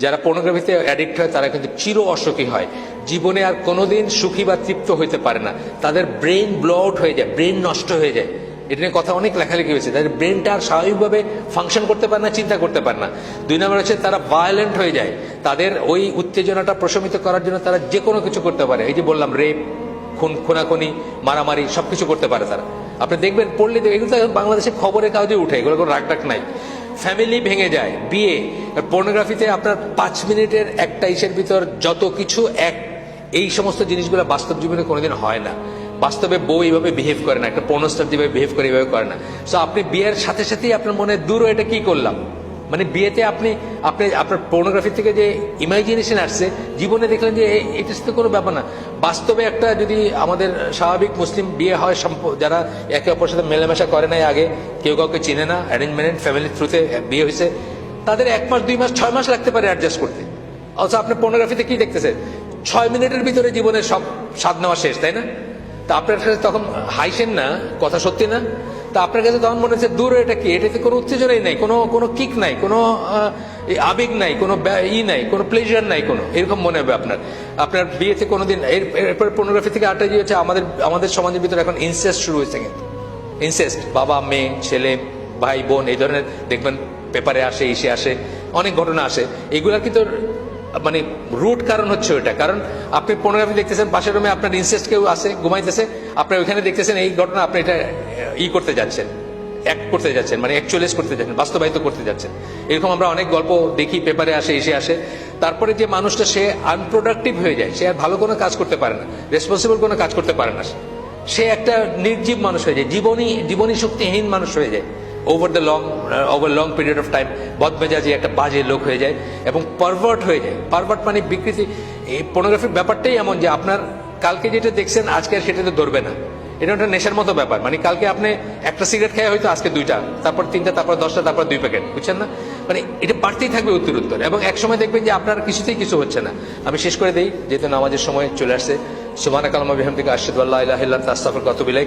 যারা পর্নোগ্রাফিতে অ্যাডিক্ট হয়, তারা কিন্তু চির অসুখী হয়। জীবনে আর কোনোদিন সুখী বা তৃপ্ত হইতে পারে না। তাদের ব্রেন ব্লো আউট হয়ে যায় ব্রেন নষ্ট হয়ে যায়। এটা নিয়ে কথা অনেক লেখালেখি হয়েছে। তাদের ব্রেনটা আর স্বাভাবিকভাবে ফাংশন করতে পারে না, চিন্তা করতে পারে না। দুই নম্বর হচ্ছে তারা ভায়োলেন্ট হয়ে যায়। তাদের ওই উত্তেজনাটা প্রশমিত করার জন্য তারা যে কোনো কিছু করতে পারে। এই যে বললাম রেপ খুন, খুনাখুনি, মারামারি, সবকিছু করতে পারে তারা। আপনি দেখবেন, পড়লে এগুলো তো এখন বাংলাদেশে খবরের কাগজে উঠে এগুলো কোনো রাগ টাক নাই। ফ্যামিলি ভেঙে যায়, বিয়ে পর্নোগ্রাফিতে আপনার পাঁচ মিনিটের একটা ইসের ভিতর যত কিছু এক, এই সমস্ত জিনিসগুলো বাস্তব জীবনে কোনোদিন হয় না। বাস্তবে বউ এইভাবে বিহেভ করে না, একটা পর্ণস্টার যেভাবে বিহেভ করে, এইভাবে করে না। সো আপনি বিয়ের সাথে সাথেই আপনার মনে দূর এটা কি করলাম? মানে বিয়েতে আপনি আপনি, আপনার পর্নোগ্রাফি থেকে যে ইমাজিনেশন আসছে, জীবনে দেখলেন যে এ- এটা তো কোনো ব্যাপার না। বাস্তবে একটা যদি আমাদের স্বাভাবিক মুসলিম বিয়ে হয় যারা একে অপরের সাথে মেলামেশা করে নাই আগে, কেউ কাউকে চিনে না অ্যারেঞ্জমেন্ট ফ্যামিলির থ্রুতে বিয়ে হয়েছে, তাদের এক মাস, দুই মাস, ছয় মাস লাগতে পারে অ্যাডজাস্ট করতে। অথচ আপনি পর্নোগ্রাফিতে কি দেখতেছেন? ছয় মিনিটের ভিতরে জীবনের সব স্বাদ নেওয়া শেষ, তাই না? তা আপনার তখন হাইসেন না, কথা সত্যি না? তা আপনার কাছে তখন মনে হচ্ছে, দূর এটা কি? এটাতে কোনো উত্তেজনাই নাই, কোনো কোনো কিক নাই, কোনো আবেগ নাই, কোনো ই নাই, কোনো প্লেজার নাই কোনো, এরকম মনে হবে আপনার। আপনার বিয়েতে কোনোদিন, এর, এরপর পর্নোগ্রাফি থেকে আরেকটা যে হচ্ছে, আমাদের আমাদের সমাজের ভিতরে এখন ইনসেস্ট শুরু হয়েছে কিন্তু। ইনসেস্ট বাবা, মেয়ে, ছেলে, ভাই, বোন, এই ধরনের, দেখবেন, পেপারে আসে ইসে আসে, অনেক ঘটনা আসে। এগুলার কিন্তু মানে রুট কারণ হচ্ছে ওইটা। কারণ আপনি পর্নোগ্রাফি দেখতেছেন, পাশের রুমে আপনার ইনসেস্ট কেউ আছে, ঘুমাইতেছে আপনি ওইখানে দেখতেছেন এই ঘটনা, আপনি এটা, ই করতে যাচ্ছেন অ্যাক্ট করতে যাচ্ছেন মানে অ্যাকচুয়ালাইজ করতে যাচ্ছেন, বাস্তবায়িত করতে যাচ্ছেন। এরকম আমরা অনেক গল্প দেখি পেপারে আসে, এসে আসে। তারপরে যে মানুষটা, সে আনপ্রোডাক্টিভ হয়ে যায়, সে আর ভালো কোনো কাজ করতে পারে না রেসপন্সিবল কোনো কাজ করতে পারে না। সে একটা নির্জীব মানুষ হয়ে যায়, জীবনী জীবনী শক্তিহীন মানুষ হয়ে যায়। Over the long over long period of time বদমেজাজি একটা বাজে লোক হয়ে যায় এবং পারভার্ট হয়ে যায়। পারভার্ট মানে বিকৃতি। এই পর্নোগ্রাফির ব্যাপারটাই এমন যে আপনার কালকে যেটা দেখছেন, আজকে আর সেটাতে ধরবে না। এটা একটা নেশার মতো ব্যাপার। মানে কালকে আপনি একটা সিগারেট খেয়ে হয়তো আজকে দুইটা, তারপর তিনটা, তারপর দশটা, তারপর দুই প্যাকেট, বুঝছেন না? মানে এটা বাড়তেই থাকবে উত্তর উত্তর এবং একসময় দেখবেন যে আপনার কিছুতেই কিছু হচ্ছে না। আমি শেষ করে দিই, যেহেতু নামাজের সময় চলে আসছে। সুবানা কালামা বিহাম থেকে আশিদ আল্লাহ তাস্তাফর কত বিলাই